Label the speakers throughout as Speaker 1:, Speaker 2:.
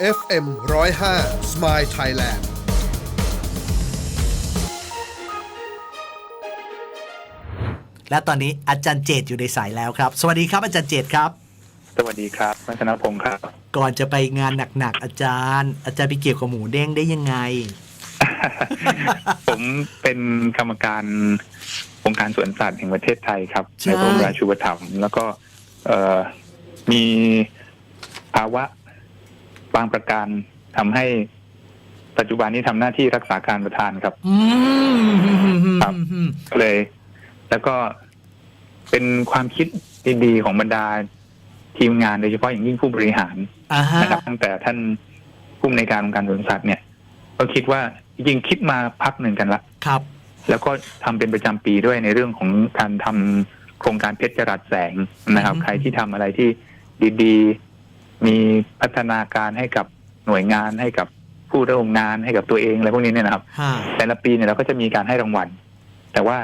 Speaker 1: FM 105 Smile Thailand
Speaker 2: และตอนนี้อาจารย์เจตอยู่ในสายแล้วครับ สวัสดีครับอาจารย์เจตครับ
Speaker 3: สวัสดีครับวัฒนพงศ์ครับ
Speaker 2: ก่อนจะไปงานหนักๆ อาจารย์ อาจารย์ไปเกี่ยวกับหมูเด้งได้ยังไง
Speaker 3: ผมเป็นกรรมการองค์การสวนสัตว์แห่งประเทศไทยครับ
Speaker 2: ใช่
Speaker 3: ในกรมราชูปถัมภ์แล้วก็เอ่อมีภาวะ บางประการทำให้ปัจจุบันนี้ทำหน้าที่รักษาการประธานครับ
Speaker 2: อืม
Speaker 3: ครับก็เลย แล้วก็เป็นความคิดดีๆของบรรดาทีมงานโดยเฉพาะอย่างยิ่งผู้บริหาร
Speaker 2: อ่าฮะ
Speaker 3: นะครับตั้งแต่ท่านผู้อำนวยการองค์การสวนสัตว์เนี่ย ก็คิดว่าจริงๆคิดมาพักหนึ่งกันละ
Speaker 2: ครับ
Speaker 3: แล้วก็ทำเป็นประจำปีด้วยในเรื่องของการทำโครงการเพชรจรัสแสงนะครับ
Speaker 2: อืม
Speaker 3: ใครที่ทำอะไรที่ดีๆ มีพัฒนาการให้กับหน่วยงานให้กับผู้ร่วมงานให้กับตัวเองอะไรพวกนี้เนี่ยนะครับ
Speaker 2: ฮะ
Speaker 3: แต่ละปีเนี่ยเราก็จะมีการให้รางวัล แต่ว่า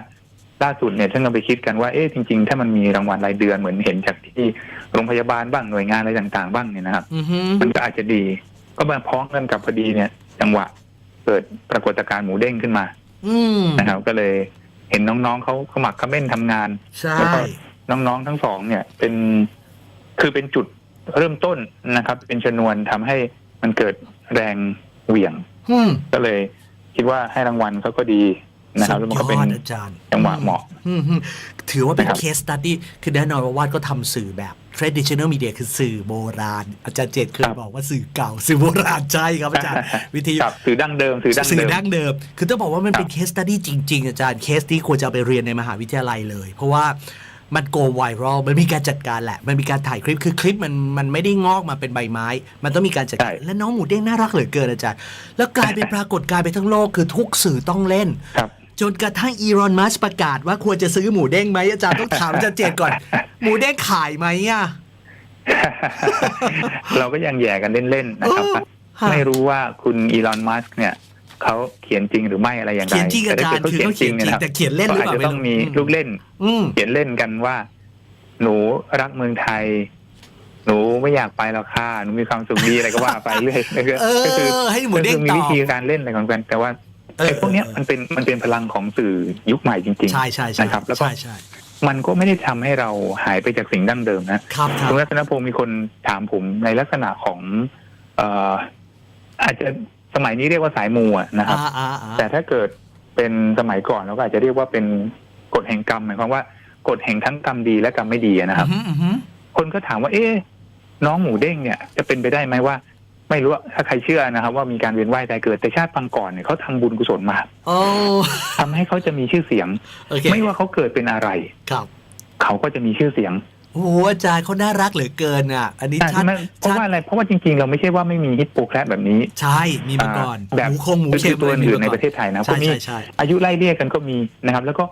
Speaker 3: ล่าสุดเนี่ยท่านก็ไปคิดกันว่าเอ๊ะจริง ๆ ถ้ามันมีรางวัลรายเดือนเหมือนเห็นจากที่โรงพยาบาลบ้างหน่วยงานอะไรต่างๆ บ้างเนี่ยนะครับ
Speaker 2: อือฮึ
Speaker 3: มันก็อาจจะดี ก็มาพ้องกันกับพอดีเนี่ย จังหวะเกิดปรากฏการณ์หมูเด้งขึ้นมา
Speaker 2: อืม
Speaker 3: นะครับ ก็เลยเห็นน้องๆเขาขมักเขม้นทำงาน
Speaker 2: ใช่
Speaker 3: แล้วก็น้องๆทั้งสองเนี่ย เป็นคือเป็นจุด เริ่มต้นนะครับ เป็นชนวนทำให้มันเกิดแรงเหวี่ยง
Speaker 2: อืม
Speaker 3: ก็เลยคิดว่าให้รางวัลเขาก็ดีนะครับแล้วมันก็เป็น
Speaker 2: สุดยอดอาจารย์
Speaker 3: จังหวะเหมาะ
Speaker 2: อืมอืมถือว่าเป็น
Speaker 3: นะครับ
Speaker 2: case study คือแน่นอนว่าวาดก็ทำสื่อแบบ traditional media คือสื่อโบราณ อาจารย์เจตเคยบอกว่าสื่อเก่า สื่อโบราณใช่ครับอาจารย์วิทยุ
Speaker 3: กับสื่อดั้งเดิมสื่อดั้ง
Speaker 2: สื่อ
Speaker 3: เดิม
Speaker 2: ดั้งเดิม คือต้องบอกว่ามันเป็น
Speaker 3: ครับ
Speaker 2: เคสตัดดี้จริง ๆ อาจารย์เคสที่ควรจะเอาไปเรียนในมหาวิทยาลัยเลย เพราะว่า มันโกไวรัลมันมีการจัดการแหละ มันมีการถ่ายคลิปคือคลิปมันมันไม่ได้งอกมาเป็นใบไม้ มันต้องมีการจัดการ
Speaker 3: ใช่
Speaker 2: และน้องหมูเด้งน่ารักเหลือเกินอาจารย์ แล้วกลายเป็นปรากฏการณ์ไปทั้งโลกคือทุกสื่อต้องเล่น
Speaker 3: ครับ
Speaker 2: จนกระทั่งอีรอนมัสประกาศว่าควรจะซื้อหมูเด้งไหมอาจารย์ต้องถามอาจารย์เจตก่อน หมูเด้งขายไหมอะ
Speaker 3: เราก็ยังแย่กันเล่นๆนะครับ
Speaker 2: เออ
Speaker 3: ว่า
Speaker 2: ค่ะ
Speaker 3: ไม่รู้ว่าคุณอีลอนมัสก์เนี่ย เขาเขียนจริงหรือไม่อะไรอย่างไร
Speaker 2: เขียนจริงอาจารย์
Speaker 3: แต่ถ้
Speaker 2: คือเขาเขียนจริงะ
Speaker 3: ครับ
Speaker 2: แต่เขียนเล่นหรือ
Speaker 3: ก็
Speaker 2: เป
Speaker 3: อาจ
Speaker 2: ล่า
Speaker 3: จะต้องมี
Speaker 2: ไรู้
Speaker 3: ลูกเล่น
Speaker 2: อืม
Speaker 3: เขียนเล่นกันว่า หนูรักเมืองไทย หนูไม่อยากไปแล้วค่ะหนูมีความสุขดีอะไรก็ว่าไปเรื่อยก็คือ
Speaker 2: เออ
Speaker 3: ก็คือ
Speaker 2: ให้หมูเด้ง
Speaker 3: ก็คือมี
Speaker 2: ตอบ
Speaker 3: วิธีการเล่นอะไรของกัน แต่ว่า
Speaker 2: เออ
Speaker 3: ไอ้พวกเนี้ย
Speaker 2: เออ
Speaker 3: มันเป็นมันเป็นพลังของสื่อยุคใหม่จริง
Speaker 2: ใช่ใช่ใช่
Speaker 3: นะครับ แล้วก็
Speaker 2: ใช่ใช่
Speaker 3: ๆมันก็ไม่ได้ทำให้เราหายไปจากสิ่งดั้งเดิมนะ
Speaker 2: ครับครับ
Speaker 3: คุณรัตนพงศ์มีคนถามผมในลักษณะของ เอ่ออาจจะ สมัยนี้เรียกว่าสายมูอะนะครับ
Speaker 2: อ่าอ่าอ่า
Speaker 3: แต่ถ้าเกิดเป็นสมัยก่อนเราก็อาจจะเรียกว่าเป็นกฎแห่งกรรมหมายความว่ากฎแห่งทั้งกรรมดีและกรรมไม่ดีอะนะครับ
Speaker 2: อือหืออือหือ
Speaker 3: คนก็ถามว่า เอ๊ะน้องหมูเด้งเนี่ยจะเป็นไปได้ไหมว่า ไม่รู้ว่าถ้าใครเชื่อนะครับ ว่ามีการเวียนว่ายตายเกิดแต่ชาติปังก่อนเนี่ยเขาทำบุญกุศลมา
Speaker 2: โอ้
Speaker 3: ทำให้เขาจะมีชื่อเสียง
Speaker 2: โอเค
Speaker 3: ไม่ว่าเขาเกิดเป็นอะไร
Speaker 2: ครับ
Speaker 3: เขาก็จะมีชื่อเสียง
Speaker 2: โอ้โหอาจารย์เขาน่ารักเหลือเกินอะ อันนี้
Speaker 3: อะ
Speaker 2: ชัด
Speaker 3: ใช่ไหมเพราะ
Speaker 2: ชัด
Speaker 3: ว่าอะไรเพราะว่าจริงๆ เราไม่ใช่ว่าไม่มีฮิปโปแคระแบบนี้
Speaker 2: ใช่ มีมาก่อน
Speaker 3: แบบ
Speaker 2: หมูคงหมู
Speaker 3: คือ
Speaker 2: เค็ม
Speaker 3: ตัว
Speaker 2: เลยมี
Speaker 3: อื่น
Speaker 2: มา
Speaker 3: ใน
Speaker 2: ก่อน
Speaker 3: ประเทศไทยนะ
Speaker 2: ใช่
Speaker 3: ก็มี
Speaker 2: ใช่ใช่
Speaker 3: อายุไล่เรียกกันก็มีนะครับ แล้วก็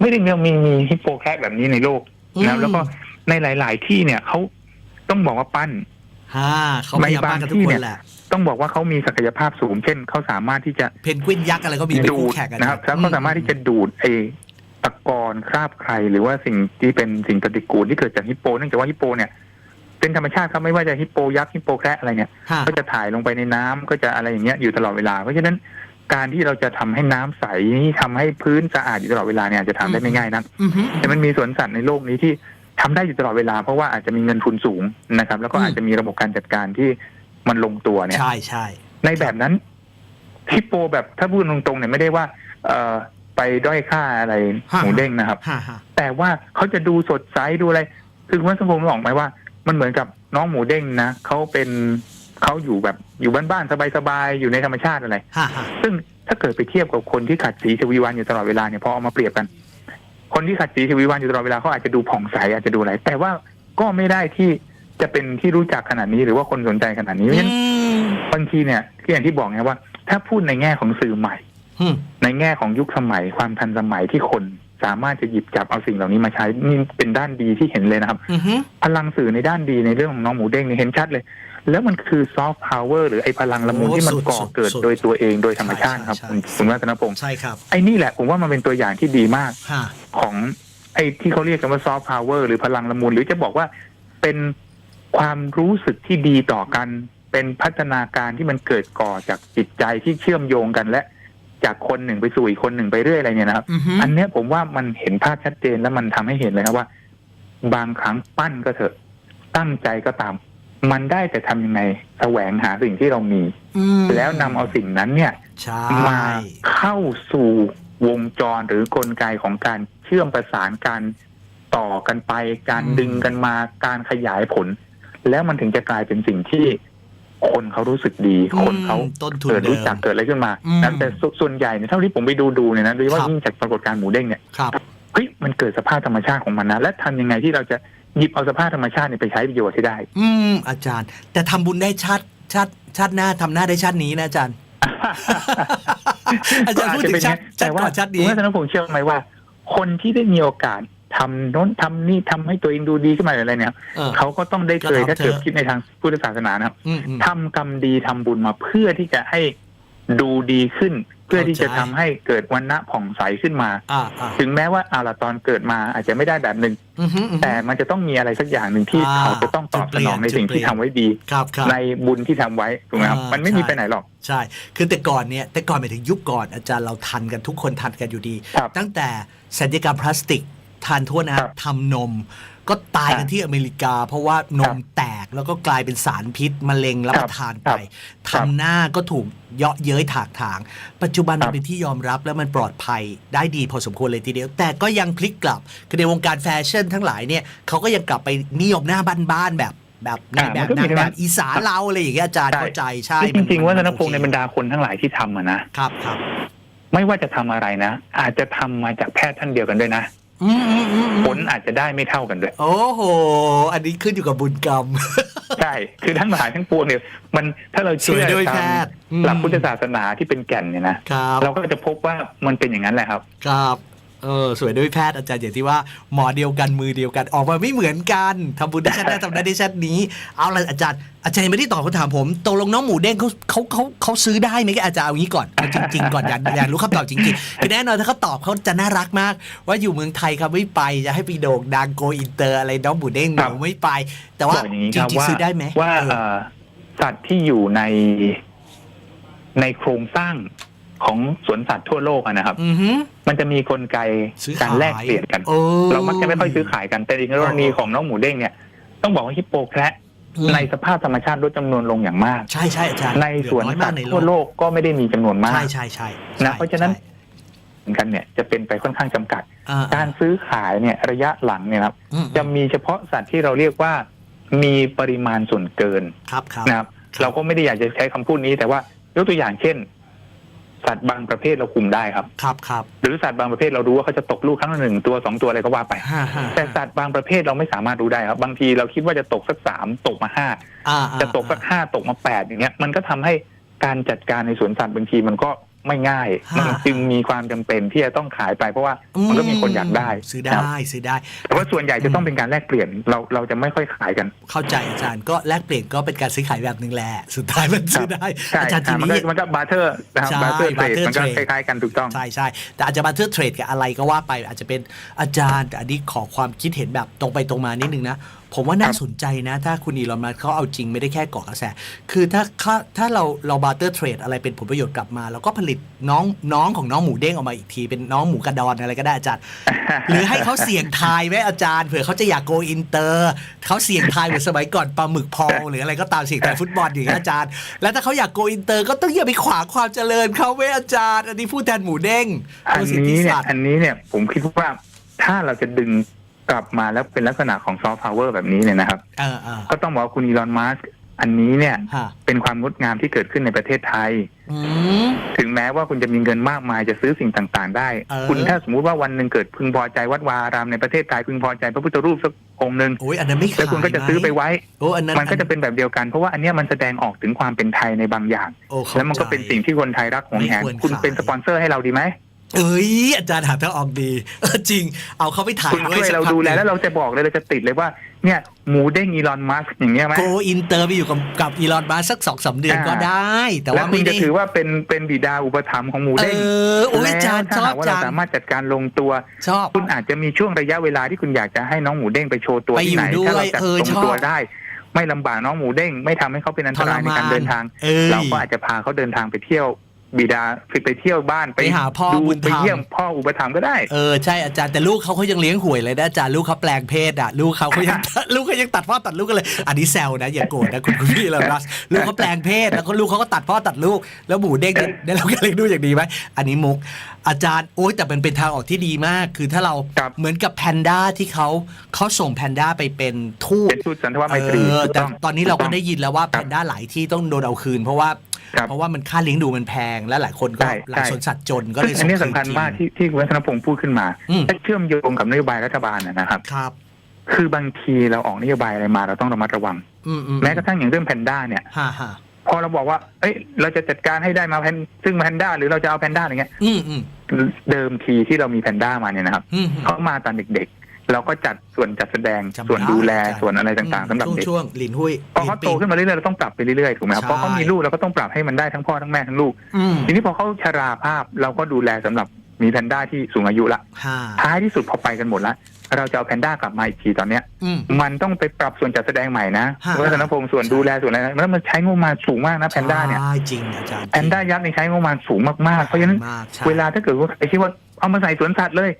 Speaker 3: ไม่ได้มีมีมีฮิปโปแคระแบบนี้ในโลกนะครับแล้วก็ในหลาย ๆ ที่เนี่ยเขาต้องบอกว่าปั้น
Speaker 2: ฮ่าเขาพยายาม
Speaker 3: ในบาง
Speaker 2: บ้านกันทุก
Speaker 3: ที่
Speaker 2: ค
Speaker 3: เนี่
Speaker 2: น
Speaker 3: ย
Speaker 2: แหละ
Speaker 3: ต้องบอกว่าเขามีศักยภาพสูง เช่นเขาสามารถที่จะ
Speaker 2: เพนกวินยักษ์อะไรก็มีเป็น
Speaker 3: ดู
Speaker 2: คู่
Speaker 3: ด
Speaker 2: แข่งกัน
Speaker 3: นะครับแล้วก็สามารถที่จะดูดไอ้ ตะกอนคราบใคร หรือว่าสิ่งที่เป็นสิ่งปฏิกูลที่เกิดจากฮิปโปเนื่องจากว่าฮิปโปเนี่ยเป็นธรรมชาติครับไม่ว่าจะฮิปโปยักษ์ฮิปโปแคระอะไรเนี่ย
Speaker 2: ฮ่า
Speaker 3: ก็จะถ่ายลงไปในน้ำก็จะอะไรอย่างเงี้ยอยู่ตลอดเวลา เพราะฉะนั้นการที่เราจะทำให้น้ำใสทำให้พื้นสะอาดอยู่ตลอดเวลาเนี่ยอาจจะทำได้ไม่ง่ายนัก
Speaker 2: อือหือ
Speaker 3: แต่มันมีสวนสัตว์ในโลกนี้ที่ทำได้อยู่ตลอดเวลา เพราะว่าอาจจะมีเงินทุนสูงนะครับ แล้วก็
Speaker 2: อืม
Speaker 3: อาจจะมีระบบการจัดการที่มันลงตัวเนี่ย
Speaker 2: ใช่ใช่
Speaker 3: ในแบบนั้นฮิปโปแบบถ้าพูดตรงๆเนี่ยไม่ได้ว่า เอ่อ ไปด้อยค่าอะไรหมูเด้งนะครับ
Speaker 2: ฮ่าฮ่า
Speaker 3: แต่ว่าเขาจะดูสดใสดูอะไร คือคุณสังคมบอกไหมว่า มันเหมือนกับน้องหมูเด้งนะเขาเป็นเขาอยู่แบบอยู่บ้านๆสบายๆอยู่ในธรรมชาติอะไร
Speaker 2: ฮ่าฮ่า
Speaker 3: ซึ่งถ้าเกิดไปเทียบกับคนที่ขัดสีชวีวันอยู่ตลอดเวลาเนี่ยพอเอามาเปรียบกัน คนที่ขัดสีชวีวันอยู่ตลอดเวลาเขาอาจจะดูผ่องใสอาจจะดูอะไร แต่ว่าก็ไม่ได้ที่จะเป็นที่รู้จักขนาดนี้หรือว่าคนสนใจขนาดนี้เพราะฉะนั้น
Speaker 2: อืม
Speaker 3: บางทีเนี่ยที่อย่างที่บอกไงว่า ถ้าพูดในแง่ของสื่อใหม่
Speaker 2: อืม
Speaker 3: ในแง่ของยุคสมัยความทันสมัยที่คนสามารถจะหยิบจับเอาสิ่งเหล่านี้มาใช้นี่เป็นด้านดีที่เห็นเลยนะครับ
Speaker 2: อือหือ
Speaker 3: พลังสื่อในด้านดีในเรื่องของน้องหมูเด้งนี่เห็นชัดเลย แล้วมันคือซอฟต์พาวเวอร์หรือไอ้พลังละมุน
Speaker 2: โอ้
Speaker 3: ที่มัน
Speaker 2: สุด
Speaker 3: ก่อเกิด
Speaker 2: สุด
Speaker 3: โดยตัวเองโดยธรรมชาติครับ
Speaker 2: ใช่
Speaker 3: คุณ
Speaker 2: ใช่
Speaker 3: คุณวัฒนพงศ์
Speaker 2: ใช่ครับ
Speaker 3: ไอ้นี่แหละผมว่ามันเป็นตัวอย่างที่ดีมาก
Speaker 2: ฮ่า
Speaker 3: ของไอ้ที่เขาเรียกกันว่าซอฟต์พาวเวอร์หรือพลังละมุนหรือจะบอกว่าเป็นความรู้สึกที่ดีต่อกัน เป็นพัฒนาการที่มันเกิดก่อจากจิตใจที่เชื่อมโยงกันและ จากคนหนึ่งไปสู่อีกคนหนึ่งไปเรื่อยอะไรเนี่ยนะครับ
Speaker 2: อือฮึ
Speaker 3: อันเนี้ยผมว่ามันเห็นภาพชัดเจนแล้วมันทำให้เห็นเลยนะว่า บางครั้งปั้นก็เถอะ ตั้งใจก็ตาม มันได้แต่ทำยังไงแสวงหาสิ่งที่เรามี
Speaker 2: อืม
Speaker 3: แล้วนำเอาสิ่งนั้นเนี่ย
Speaker 2: ใช่
Speaker 3: มาเข้าสู่วงจรหรือกลไกของการเชื่อมประสานการต่อกันไป การดึงกันมาการขยายผล แล้วมันถึงจะกลายเป็นสิ่งที่ คนเขารู้สึกดี คนเขา
Speaker 2: อืมต้นทุน
Speaker 3: เกิด
Speaker 2: เดิ
Speaker 3: รู้
Speaker 2: ม
Speaker 3: จักเกิดอะไรขึ้นมา
Speaker 2: อืม
Speaker 3: นั้นแต่สส่วนใหญ่เนี่ยเท่าที่ผมไปดูดูเนี่ยนะโดยเฉพาะ
Speaker 2: ครับ
Speaker 3: ยิ่งจากปรากฏการณ์หมูเด้งเนี่ย
Speaker 2: ครับ
Speaker 3: เฮ้ยมันเกิดสภาพธรรมชาติของมันนะ และทำยังไงที่เราจะหยิบเอาสภาพธรรมชาติเนี่ยไปใช้ประโยชน์ให้ได้
Speaker 2: อืมอาจารย์ แต่ทำบุญได้ชาติชาติชาติหน้าทำหน้าได้ชาตินี้นะอาจารย์อาจารย์พูดถึงชาติชา
Speaker 3: แต่
Speaker 2: ติ
Speaker 3: ว่า
Speaker 2: ก่อนชาตินี้
Speaker 3: คุณวัฒนพงศ์เชื่อไหมว่า คนที่ได้มีโอกาส ทำโน้นทำนี่ทำให้ตัวเองดูดีขึ้นมาหรืออะไรเนี่ย
Speaker 2: เออ
Speaker 3: เขาก็ต้องได้เคย
Speaker 2: ก็ทำ
Speaker 3: ถ้าเกิด
Speaker 2: เถอะ
Speaker 3: คิดในทางพุทธศาสนานะครับ
Speaker 2: อืมอืม
Speaker 3: ทำกรรมดีทำบุญมาเพื่อที่จะให้ดูดีขึ้น เพื่อที่จะทำให้เกิดวันณะผ่องใสขึ้นมา
Speaker 2: อ่าอ่า
Speaker 3: ถึงแม้ว่าอาละตอนเกิดมาอาจจะไม่ได้แบบหนึ่ง
Speaker 2: อือฮึอือฮึ
Speaker 3: แต่มันจะต้องมีอะไรสักอย่างหนึ่งที่
Speaker 2: อ่า
Speaker 3: เขาจะต้องตอบสนองในสิ่งที่ทำไว้ดี
Speaker 2: ครับครับ
Speaker 3: ในบุญที่ทำไว้ถูกไหมครับ
Speaker 2: อ่ามั
Speaker 3: มันไม่มี
Speaker 2: ใช่
Speaker 3: ไปไหนหรอก
Speaker 2: ใช่ คือแต่ก่อนเนี่ยแต่ก่อนหมายถึงยุคก่อนอาจารย์เราทันกันทุกคนทันกันอยู่ดี
Speaker 3: ครับ
Speaker 2: ตั้งแต่สัญญกรรมพลาสติก ทานโทั่วนะครับทำนม ก็ตายกันที่อเมริกา เพราะว่านมแตกแล้วก็กลายเป็นสารพิษมะเร็งรับประทานไป
Speaker 3: ครับ
Speaker 2: ทำหน้าก็ถูกเยาะเย้ยถากถาง ปัจจุบัน
Speaker 3: ครั
Speaker 2: มัน
Speaker 3: บ
Speaker 2: เป็นที่ยอมรับแล้วมันปลอดภัยได้ดีพอสมควรเลยทีเดียว แต่ก็ยังพลิกกลับคือในวงการแฟชั่นทั้งหลายเนี่ยเขาก็ยังกลับไปนิยมหน้าบ้านๆแบบแบบใน
Speaker 3: อ่า
Speaker 2: แบ
Speaker 3: มัน
Speaker 2: บ
Speaker 3: ก็มี
Speaker 2: นาง
Speaker 3: ทั้ง
Speaker 2: แบ
Speaker 3: นั้
Speaker 2: บ
Speaker 3: น
Speaker 2: อีสานเราอะไรอย่างเงี้ยอาจารย์
Speaker 3: ใช่
Speaker 2: เข้าใจใช่
Speaker 3: ที่จริงๆ
Speaker 2: มั
Speaker 3: วัฒนพง
Speaker 2: โอ
Speaker 3: ศ์
Speaker 2: เค
Speaker 3: ในบรรดาคนทั้งหลายที่ทำอะนะ
Speaker 2: ครับครับ
Speaker 3: ไม่ว่าจะทำอะไรนะ อาจจะทำมาจากแพทย์ท่านเดียวกันด้วยนะ
Speaker 2: อืมอืมอืม
Speaker 3: ผลอาจจะได้ไม่เท่ากันด้วย
Speaker 2: โอ้โห อันนี้ขึ้นอยู่กับบุญกรรม
Speaker 3: ใช่ คือทั้งหลายทั้งปวงเนี่ยมันถ้าเราเชื่อ
Speaker 2: สวยด้วย
Speaker 3: ตา
Speaker 2: แพ
Speaker 3: ม
Speaker 2: ทย์อืม
Speaker 3: หลักพุทธศาสนาที่เป็นแก่นเนี่ยนะครับเราก็จะพบว่ามันเป็นอย่างนั้นแหละครับ
Speaker 2: ครับ เออสวยด้วยแพทย์อาจารย์อย่างที่ว่าหมอเดียวกันมือเดียวกันออกมาไม่เหมือนกันทำบุญได้ชาติหน้าทำได้ได้ชาตินี้ เอาละอาจารย์ อาจารย์ยังไม่ได้ตอบคำถามผมตกลงน้องหมูเด้งเขาเขาเขาเขาซื้อได้ไหมอาจารย์เอางี้ก่อนเอาจริง ๆ ก่อนอยากอยากรู้คำตอบจริงๆคือแน่นอนถ้าเขาตอบเขาจะน่ารักมาก ว่าอยู่เมืองไทยครับไม่ไปจะให้ไปโด่งดังโกอินเตอร์อะไรน้องหมูเด้งห
Speaker 3: ครับ
Speaker 2: นูไม่ไป แต่ว่า
Speaker 3: บอกอย่างนี้
Speaker 2: จ
Speaker 3: ครับ
Speaker 2: ริง
Speaker 3: ว่า
Speaker 2: ๆซื้อได้ไหม
Speaker 3: ว่า
Speaker 2: เออ
Speaker 3: เอ่อสัตว์ที่อยู่ในในโครงสร้าง ของสวนสัตว์ทั่วโลกอะนะครับ
Speaker 2: อือฮึ
Speaker 3: มันจะมีกลไก
Speaker 2: ซื้อ
Speaker 3: การ
Speaker 2: ขาย
Speaker 3: แลกเปลี่ยนกัน
Speaker 2: โอ้
Speaker 3: เรามักจะไม่ค่อยซื้อขายกัน แต่ในกรณีของน้องหมูเด้งเนี่ย ต้องบอกว่าฮิปโปแคระ
Speaker 2: อืม
Speaker 3: ในสภาพธรรมชาติลดจำนวนลงอย่างมาก
Speaker 2: ใช่ใช่อาจารย์
Speaker 3: ในสวน
Speaker 2: เหลือน้อย
Speaker 3: สั
Speaker 2: มา
Speaker 3: ต
Speaker 2: ก
Speaker 3: ว์
Speaker 2: ในโล
Speaker 3: ทั่ว
Speaker 2: ก
Speaker 3: โลกก็ไม่ได้มีจำนวนมาก
Speaker 2: ใช่ใช่ใช่
Speaker 3: นะ
Speaker 2: ใช่
Speaker 3: เพราะฉะนั้น
Speaker 2: ใช่
Speaker 3: เหมือนกันเนี่ยจะเป็นไปค่อนข้างจำกัด
Speaker 2: อ่า
Speaker 3: การซื้อขายเนี่ยระยะหลังเนี่ยครับ
Speaker 2: อืม
Speaker 3: จะมีเฉพาะสัตว์ที่เราเรียกว่า มีปริมาณส่วนเกิน
Speaker 2: ครับครับ
Speaker 3: นะครับ เราก็ไม่ได้อยากจะใช้คำพูดนี้แต่ว่ายกตัวอย่างเช่น สัตว์บางประเภทเราคุมได้ครับ
Speaker 2: ครับครับ
Speaker 3: หรือสัตว์บางประเภทเรารู้ว่าเขาจะตกลูกครั้งละหนึ่งตัวสองตัวอะไรก็ว่าไป
Speaker 2: ฮ่าฮ่า
Speaker 3: แต่สัตว์บางประเภทเราไม่สามารถรู้ได้ครับ บางทีเราคิดว่าจะตกสักสามตกมาห้า
Speaker 2: อ่าอ่า
Speaker 3: จะตกสักห้าตกมาแปดอย่างเงี้ยมันก็ทำให้การจัดการในสวนสัตว์บางทีมันก็ ไม่ง่ายมันจึงมีความจำเป็นที่จะต้องขายไปเพราะว่ามันก็มีคนอยากได้
Speaker 2: ซื้อ
Speaker 3: นะครับ
Speaker 2: ได้ซื้อได้
Speaker 3: แต่ว่าส่วนใหญ่จะต้องเป็นการแลกเปลี่ยนเราเราจะไม่ค่อยขายกัน
Speaker 2: เข้าใจอาจารย์ก็แลกเปลี่ยนก็เป็นการซื้อขายแบบหนึ่งแหละ สุดท้ายมันซื้อได้
Speaker 3: ใช่
Speaker 2: อาจารย์ที
Speaker 3: อะมัน
Speaker 2: นี้
Speaker 3: ก็มันก็บาร์เทอร์นะครับ
Speaker 2: ใช่
Speaker 3: บาร์เทอร์เทรด
Speaker 2: barter
Speaker 3: มันก็
Speaker 2: trade
Speaker 3: คล้ายๆกันถูกต้อง
Speaker 2: ใช่ใช่แต่อาจจะมาเทอร์เทรดกับอะไรก็ว่าไปอาจจะเป็นอาจารย์แต่อันนี้ขอความคิดเห็นแบบตรงไปตรงมานิดนึงนะ ผมว่าน่า
Speaker 3: ครับ
Speaker 2: สนใจนะ ถ้าคุณอีลอนมัสก์เขาเอาจริงไม่ได้แค่เกาะกระแส คือถ้าถ้าถ้าเราเราบาร์เตอร์เทรดอะไรเป็นผลประโยชน์กลับมา แล้วก็ผลิตน้องน้องของน้องหมูเด้งออกมาอีกที เป็นน้องหมูกระดอนอะไรก็ได้อาจารย์ หรือให้เขาเสี่ยงทายไหมอาจารย์เผื่อเขาจะอยากโกอินเตอร์เขาเสี่ยงทายเหมือนสมัยก่อนปลาหมึกพองหรืออะไรก็ตามเสี่ยงทายฟุตบอลอย่างเงี้ยอาจารย์ แล้วถ้าเขาอยากโกอินเตอร์ก็ต้องอย่าไปขวางความเจริญเขาไว้ยอาจารย์ อันนี้พูดแทนหมูเด้ง
Speaker 3: อัน
Speaker 2: ตัวสิทธิ
Speaker 3: นี้เนี่ย
Speaker 2: สัตว์
Speaker 3: อันนี้เนี่ยผมคิดว่าถ้าเราจะดึง กลับมาแล้วเป็นลักษณะของซอฟต์พาวเวอร์แบบนี้เนี่ยนะครับ
Speaker 2: เออเออ
Speaker 3: ก็ต้องบอกว่าคุณอีลอนมัสก์อันนี้เนี่ย
Speaker 2: ฮะ
Speaker 3: เป็นความงดงามที่เกิดขึ้นในประเทศไทย
Speaker 2: อืม
Speaker 3: ถึงแม้ว่าคุณจะมีเงินมากมายจะซื้อสิ่งต่างๆ ได้
Speaker 2: เออ
Speaker 3: คุณถ้าสมมุติว่าวันหนึ่งเกิดพึงพอใจวัดวาอารามในประเทศไทยพึงพอใจพระพุทธรูปสักองค์หนึ่ง
Speaker 2: โอ้ยอันนั้นไม่ขาย
Speaker 3: แล้วคุณก็จะซื้อไปไว้
Speaker 2: โอ้อันนั้น
Speaker 3: มันก็จะเป็นแบบเดียวกันเพราะว่าอันเนี้ยมันแสดงออกถึงความเป็นไทยในบางอย่าง
Speaker 2: โอ้ข้า
Speaker 3: แล้วมันก็
Speaker 2: ใจ
Speaker 3: เป็นสิ่งที่คนไทยรักหวงแหน
Speaker 2: ไม่ควร
Speaker 3: คุณ
Speaker 2: ขาย
Speaker 3: เป็นสปอนเซอร์ให้เราดีไหม
Speaker 2: เอ้ยอาจารย์หาทางออกดีเออจริง เอาเขาไปถ่าย
Speaker 3: คุณ
Speaker 2: ด้วย
Speaker 3: ช่วยเราดูแลแล้วเราจะบอกเลยเราจะติดเลยว่า เนี่ยหมูเด้งอีลอนมัสอย่างเงี้ยไหม
Speaker 2: โกอินเตอร์ไปอยู่กับกับอีลอนมาสักสองสามเดือนก็
Speaker 3: อ่า
Speaker 2: ได้ แต่
Speaker 3: แล้ว
Speaker 2: ว่า
Speaker 3: คุ
Speaker 2: ไม่
Speaker 3: ณจะ
Speaker 2: ได้
Speaker 3: ถือว่าเป็นเป็นบิดาอุปถัมภ์ของหมู
Speaker 2: เอ
Speaker 3: เด้ง
Speaker 2: อโอ้ยอาจารย์
Speaker 3: ถ้า
Speaker 2: ชอ
Speaker 3: หา
Speaker 2: บ
Speaker 3: กว่า
Speaker 2: จั
Speaker 3: เรา
Speaker 2: ง
Speaker 3: สามารถจัดการลงตัว
Speaker 2: ชอบ
Speaker 3: คุณอาจจะมีช่วงระยะเวลาที่คุณอยากจะให้น้องหมูเด้งไปโชว์ตัว
Speaker 2: ไป
Speaker 3: ที่ไหน
Speaker 2: อยู่ด้วย
Speaker 3: ถ้าเราจัด
Speaker 2: เออ
Speaker 3: ลง
Speaker 2: ชอบ
Speaker 3: ตัวได้ ไม่ลำบากน้องหมูเด้ง ไม่ทำให้เขาเป็นอันตรายในการเดินทาง
Speaker 2: เอ้ย
Speaker 3: เราก็อาจจะพาเขาเดินทางไปเที่ยว บิดาไปเที่ยวบ้าน
Speaker 2: ไปหาพ่อ
Speaker 3: ดู
Speaker 2: บุญธรรม
Speaker 3: ไปเยี่ยมพ่ออุปถัมภ์ก็ได้
Speaker 2: เออใช่อาจารย์แต่ลูกเขาเขายังเลี้ยงหวยเลยนะอาจารย์ลูกเขาแปลงเพศอะลูกเขาเขายัง ลูกเขายังตัดพ่อตัดลูกกันเลย อันนี้แซวนะอย่าโกรธนะคุณคุณพี่เรารัสลูกเขาแปลงเพศแล้วก็ลูกเขาก็ตัดพ่อตัดลูก แล้วหมูเด้งเนี่ยได้เราเลี้ยงดูอย่างดีไหมอันนี้มุก อาจารย์โอ๊ยแต่มันเป็นทางออกที่ดีมาก คือถ้าเรา
Speaker 3: ครับ
Speaker 2: เหมือนกับแพนด้าที่เขาเขาส่งแพนด้าไปเป็นทูต
Speaker 3: เป็นทูตสันทวไมตรี
Speaker 2: เออ
Speaker 3: ถูก
Speaker 2: แต่
Speaker 3: ง
Speaker 2: ตอนนี้เราก็ได้
Speaker 3: ถู
Speaker 2: ยินแล้วว่า
Speaker 3: ค
Speaker 2: แพ
Speaker 3: รับ
Speaker 2: นด้าหลายที่ต้องโดนเอาคืน เพราะว่า
Speaker 3: ครับ
Speaker 2: เพราะว่ามันค่าเลี้ยงดูมันแพงและหลายคนก็
Speaker 3: ใช่
Speaker 2: หลาย
Speaker 3: ใช่
Speaker 2: สวนสัตว์จนก็
Speaker 3: ต้
Speaker 2: เล
Speaker 3: อง
Speaker 2: ย
Speaker 3: อันนี้
Speaker 2: ส่
Speaker 3: สำคัญ
Speaker 2: คืน
Speaker 3: มาก
Speaker 2: ทิ้ง
Speaker 3: ที่ที่คุณวัฒนพงศ์พูดขึ้นมา
Speaker 2: อืม
Speaker 3: ถ้าเชื่อมโยงกับนโยบายรัฐบาลนะนะครับ
Speaker 2: ครับ
Speaker 3: คือบางทีเราออกนโยบายอะไรมาเราต้องระมัดระวัง
Speaker 2: อืมอืม
Speaker 3: แม้กระทั่งอย่างเรื่องแพนด้าเนี่ย
Speaker 2: ฮ่าฮ่า
Speaker 3: พอเราบอกว่า เอ้ย เราจะจัดการให้ได้มาแพนซึ่งแพนด้าหรือเราจะเอาแพนด้าอะไรเงี้ย
Speaker 2: อืมอืม
Speaker 3: เดิมทีที่เรามีแพนด้ามาเนี่ยนะครับ
Speaker 2: อืม
Speaker 3: เขามาตอนเด็กๆ เราก็จัดส่วนจัดแสดง
Speaker 2: จำได้
Speaker 3: ส่วนดูแล
Speaker 2: อาจารย์
Speaker 3: ส่วนอะไรต่างๆสำหรับ
Speaker 2: ช่วง
Speaker 3: เด็ก
Speaker 2: ช่วงหลินหุย
Speaker 3: พอเขาโตขึ้นมาเรื่อยๆเราต้องปรับไปเรื่อยๆถูกไหมครับ
Speaker 2: ใช่
Speaker 3: เพราะเขามีลูกเราก็ต้องปรับให้มันได้ทั้งพ่อทั้งแม่ทั้งลูก
Speaker 2: อืม
Speaker 3: ทีนี้พอเขาชราภาพเราก็ดูแลสำหรับมีแพนด้าที่สูงอายุละ
Speaker 2: ฮ่า
Speaker 3: ท้ายที่สุดพอไปกันหมดละ เราจะเอาแพนด้ากลับมาอีกทีตอนเนี้ย
Speaker 2: อืม
Speaker 3: มันต้องไปปรับส่วนจัดแสดงใหม่นะ
Speaker 2: ฮะ
Speaker 3: วัฒนพงศ์ส่วนดูแลส่วนอะไรนะแล้วมันใช้งบประมาณสูงมากนะแพนด้าเนี่ย
Speaker 2: ใช่จริงอาจารย์
Speaker 3: แพนด้ายักษ์ในใช้งบประมาณสูงมากๆเพราะฉะนั้น
Speaker 2: มากใช่
Speaker 3: เวลาถ้าเกิดว่าไอ้ที่ว่าเอามาใส่สวนสัตว์เลย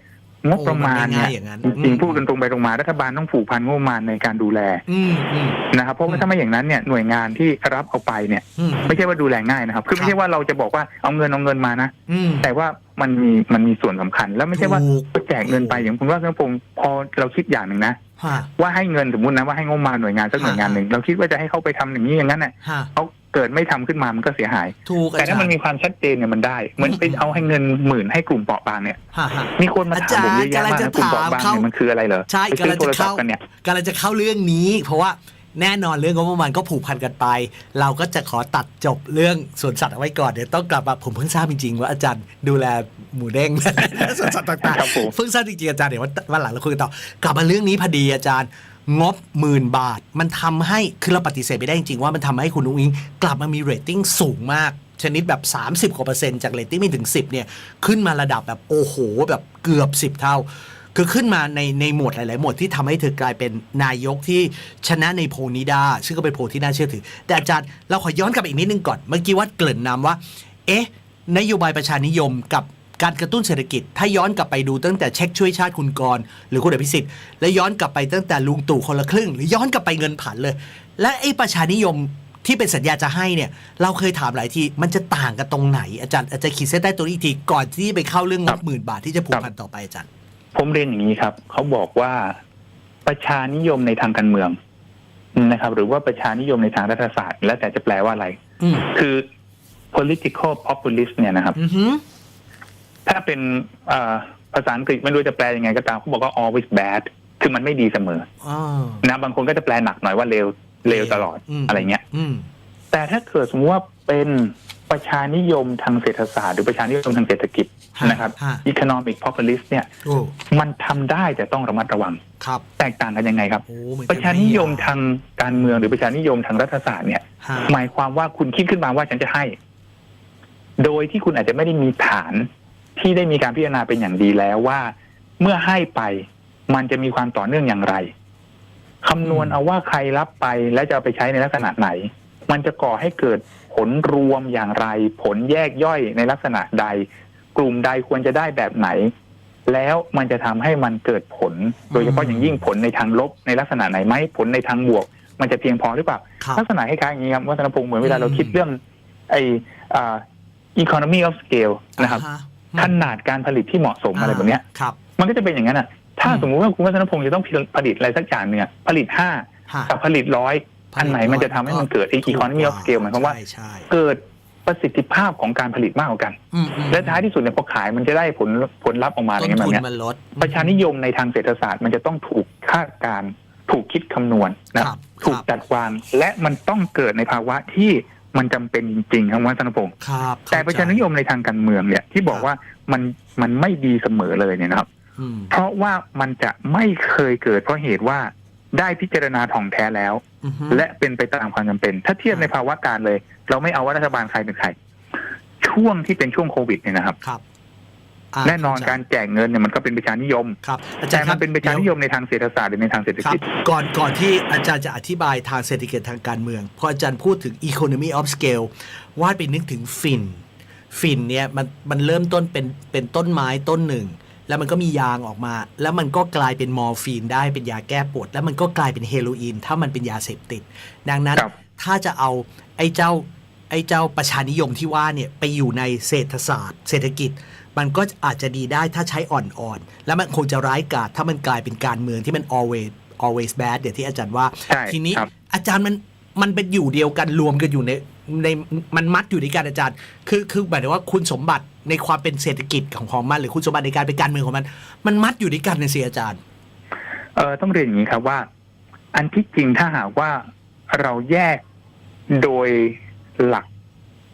Speaker 3: งบประมาณเนี่ย
Speaker 2: โอ้มันไม่ง่ายอย่างนั้น
Speaker 3: จริง
Speaker 2: อืม
Speaker 3: ๆพูดกันตรงไปตรงมารัฐบาลต้องผูกพันงบประมาณในการดูแล
Speaker 2: อืมอืม
Speaker 3: นะครับเพราะ
Speaker 2: อื
Speaker 3: ว่ามถ้าไม่อย่างนั้นเนี่ยหน่วยงานที่รับเอาไปเนี่ย
Speaker 2: อืม
Speaker 3: ไม่ใช่ว่าดูแลง่ายนะครับ คือไม่ใช่ว่าเราจะบอกว่าเอาเงินเอาเงินมานะ
Speaker 2: อืม
Speaker 3: แต่ว่ามันมีมันมีส่วนสำคัญ แล้วไม่ใช่ว่า
Speaker 2: ถูก
Speaker 3: แจกเงินไปอย่างคุณว่าท่านพงศ์พอเราคิดอย่างหนึ่งนะ
Speaker 2: ฮ่า
Speaker 3: ว่าให้เงินสมมตินะว่าให้งบประมาณหน่วยงานสักหน่วยงานหนึ่งเราคิดว่าจะให้เขาไปทำอย่างนี้อย่างนั้นเนี่ย
Speaker 2: ฮ่า
Speaker 3: เขา เกิดไม่ทำขึ้นมามันก็เสียหาย
Speaker 2: ถูกอา
Speaker 3: แต่
Speaker 2: จา
Speaker 3: ถ้ารมัน
Speaker 2: ย์
Speaker 3: มีความชัดเจนเนี่ยมันได้ เหมือนไป
Speaker 2: อืม
Speaker 3: เอาให้เงินหมื่นให้กลุ่มเปราะบางเนี่ย
Speaker 2: ฮ่าฮ่า
Speaker 3: มีคนมาถามผมเยอะแยะมาก
Speaker 2: อาจารย์
Speaker 3: นะกลุ่มเปราะบาง
Speaker 2: กำลังจะถามเขา
Speaker 3: เนี่ยมันคืออะไรเหรอ
Speaker 2: ใช่
Speaker 3: ไปซื้อกำ
Speaker 2: ลัง
Speaker 3: โท
Speaker 2: จะ
Speaker 3: รศัพ
Speaker 2: เข้า
Speaker 3: ท์กันเนี่ย
Speaker 2: กำลังจะเข้าเรื่องนี้ เพราะว่าแน่นอนเรื่องงบประมาณก็ผูกพันกันไป เราก็จะขอตัดจบเรื่องสวนสัตว์เอาไว้ก่อนเดี๋ยวต้องกลับมาผมเพิ่งทราบจริงๆ ว่าอาจารย์ดูแลหมูเด้งสวนสัตว์ต่าง
Speaker 3: ครับผม
Speaker 2: ๆเพิ่งทราบจริงๆอาจารย์เดี๋ยววันวันหลังเราคุยกันต่อกลับมาเรื่องนี้พอดีอาจารย์ งบหมื่นบาท มันทำให้ คือเราปฏิเสธไม่ได้จริงๆว่ามันทำให้คุณนุ้งอิง กลับมามีเรตติ้งสูงมาก ชนิดแบบ 30 กว่าเปอร์เซ็นต์จากเรตติ้งไม่ถึง 10เนี่ยขึ้นมาระดับแบบโอ้โหแบบเกือบ 10 เท่า คือขึ้นมาในในหมวดหลาย ๆ หมวดที่ทำให้เธอกลายเป็นนายกที่ชนะในโพนิดาซึ่งก็เป็นโพที่น่าเชื่อถือ แต่อาจารย์เราขอย้อนกลับอีกนิดนึงก่อนเมื่อกี้ว่าเกริ่นนำว่า เอ๊ะนโยบายประชานิยมกับ การกระตุ้นเศรษฐกิจ ถ้าย้อนกลับไปดูตั้งแต่เช็คช่วยชาติคุณกรณ์หรือคุณอภิสิทธิ์และย้อนกลับไปตั้งแต่ลุงตู่คนละครึ่ง หรือย้อนกลับไปเงินผันเลย และไอ้ประชานิยมที่เป็นสัญญาจะให้เนี่ย เราเคยถามหลายทีมันจะต่างกันตรงไหนอาจารย์อาจจะขีดเส้นใต้ตัวนี้อีกทีก่อนที่ไปเข้าเรื่องง
Speaker 3: ครับบ
Speaker 2: หมื่นบาทที่จะผูกพันต่อไปอาจารย์
Speaker 3: ผมเรียนอย่างนี้ครับเขาบอกว่าประชานิยมในทางการเมืองนะครับ หรือว่าประชานิยมในทางรัฐศาสตร์ แล้วแต่จะแปลว่าอะไร
Speaker 2: อืม
Speaker 3: คือ political populist เนี่ยนะครับ
Speaker 2: อือหือ
Speaker 3: ถ้าเป็นเอ่อภาษาอังกฤษไม่รู้จะแปลยังไงก็ตามเขาบอกว่า always bad คือมันไม่ดีเสมอ
Speaker 2: อ๋อ
Speaker 3: นะบางคนก็จะแปลหนักหน่อยว่าเลวเลวตลอด
Speaker 2: ม
Speaker 3: อะไรเงี้ย
Speaker 2: อืม
Speaker 3: แต่ถ้าเกิดสมมติว่าเป็นประชานิยมทางเศรษฐศาสตร์หรือประชานิยมทางเศรษฐกิจ
Speaker 2: ฮะ
Speaker 3: นะครับ
Speaker 2: ฮะ
Speaker 3: economic populist เนี่ย
Speaker 2: โอ้
Speaker 3: มันทำได้แต่ต้องระมัดระวัง
Speaker 2: ครับ
Speaker 3: แตกต่างกันยังไงครับ
Speaker 2: โอ้เหมือน
Speaker 3: ประชานิยมทางการเมืองหรือประชานิยมทางรัฐศาสตร์เนี่ย
Speaker 2: ฮะ
Speaker 3: หมายความว่าคุณคิดขึ้นมาว่าฉันจะให้ โดยที่คุณอาจจะไม่ได้มีฐาน ที่ได้มีการพิจารณาเป็นอย่างดีแล้วว่า เมื่อให้ไปมันจะมีความต่อเนื่องอย่างไรคำนวณเอาว่าใครรับไปแล้วจะเอาไปใช้ในลักษณะไหน มันจะก่อให้เกิดผลรวมอย่างไร ผลแยกย่อยในลักษณะใด กลุ่มใดควรจะได้แบบไหน แล้วมันจะทำให้มันเกิดผล โดยเฉพาะอย่างยิ่งผลในทางลบในลักษณะไหนไหมผลในทางบวก มันจะเพียงพอหรือเปล่า
Speaker 2: ครับ
Speaker 3: ลักษณะคล้ายๆอย่างนี้ครับวัฒนพงศ์เหมือนเวลา
Speaker 2: อืม
Speaker 3: เราคิดเรื่อง ไออ่า economy of scale นะครับ
Speaker 2: อ่าฮ
Speaker 3: ขนาดการผลิตที่เหมาะสมอะไรแบบเนี้ย
Speaker 2: ครับ
Speaker 3: มันก็จะเป็นอย่างนั้นอะ ถ้า
Speaker 2: อืม
Speaker 3: สมมุติว่าคุณวัฒนพงศ์จะต้องผลิตอะไรสักอย่างเนี่ยผลิตห้า
Speaker 2: ฮะ
Speaker 3: กับผลิตร้อยอันไหนมันจะทำให้มันเกิดไอ economy of scale หมายความว่า
Speaker 2: ใช่ใช่
Speaker 3: เกิดประสิทธิภาพของการผลิตมากกว่ากัน
Speaker 2: อืมอืม
Speaker 3: และท้ายที่สุดเนี่ยพอขายมันจะได้ผลผลลัพธ์ออกมาอ
Speaker 2: ต้
Speaker 3: ย่าง
Speaker 2: น
Speaker 3: เงี้ยแบ
Speaker 2: ทุ
Speaker 3: บ
Speaker 2: น
Speaker 3: เนี้ย
Speaker 2: มันลด
Speaker 3: ประชานิยมในทางเศรษฐศาสตร์มันจะต้องถูกคาดการณ์ถูกคิดคำนวณนะครับถูก
Speaker 2: ครับ
Speaker 3: จัดวางและมันต้องเกิดในภาวะที่ มันจำเป็นจริงๆครับวัฒนพงศ์
Speaker 2: ครับ
Speaker 3: แต่ประชานิยมในทางการเมืองเนี่ย ที่บอกว่ามันมันไม่ดีเสมอเลยเนี่ยนะครับ
Speaker 2: อืม
Speaker 3: เพราะว่ามันจะไม่เคยเกิดเพราะเหตุว่าได้พิจารณาถ่องแท้แล้ว
Speaker 2: อือฮึ
Speaker 3: และเป็นไปตามความจำเป็น ถ้าเทียบในภาวะการเลย เราไม่เอาว่ารัฐบาลใครเป็นใคร ช่วงที่เป็นช่วงโควิดเนี่ยนะครับ
Speaker 2: ครับอ่า
Speaker 3: แน่นอน
Speaker 2: เข้าใจ
Speaker 3: การแจกเงินเนี่ยมันก็เป็นประชานิยม
Speaker 2: ครับอาจา
Speaker 3: แต่
Speaker 2: รย์ค
Speaker 3: มั
Speaker 2: รับ
Speaker 3: นเป็นประชานิยมในทางเศรษฐศาสตร์หรือในทางเศรษฐ
Speaker 2: ครั
Speaker 3: กิ
Speaker 2: บ
Speaker 3: จ
Speaker 2: ก่อนก่อนที่อาจารย์จะอธิบายทางเศรษฐกิจทางการเมืองพออาจารย์พูดถึง economy of scale วาดไปนึกถึงฟินฟินเนี่ยมันมันเริ่มต้นเป็นเป็นต้นไม้ต้นหนึ่ง แล้วมันก็มียางออกมา แล้วมันก็กลายเป็นมอร์ฟีนได้เป็นยาแก้ปวด แล้วมันก็กลายเป็นเฮโรอีน ถ้ามันเป็นยาเสพติด ดังนั้น
Speaker 3: ครับ
Speaker 2: ถ้าจะเอาไอ้เจ้าไอ้เจ้าประชานิยมที่ว่าเนี่ยไปอยู่ในเศรษฐศาสตร์ เศรษฐกิจ มันก็อาจจะดีได้ถ้าใช้อ่อนๆ แล้วมันคงจะร้ายกาจถ้ามันกลายเป็นการเมืองที่มัน always always bad เดี๋ยวที่อาจารย์ว่า
Speaker 3: ใช่
Speaker 2: ทีนี้
Speaker 3: ครับ
Speaker 2: อาจารย์มันมันเป็นอยู่เดียวกันรวมกันอยู่ในในมันมัดอยู่ด้วยกันอาจารย์ คือคือหมายถึงว่าคุณสมบัติในความเป็นเศรษฐกิจของของมัน หรือคุณสมบัติในการเป็นการเมืองของมัน มันมัดอยู่ด้วยกันนะสิอาจารย์
Speaker 3: เออต้องเรียนอย่างนี้ครับว่า อันที่จริงถ้าหากว่าเราแยกโดยหลัก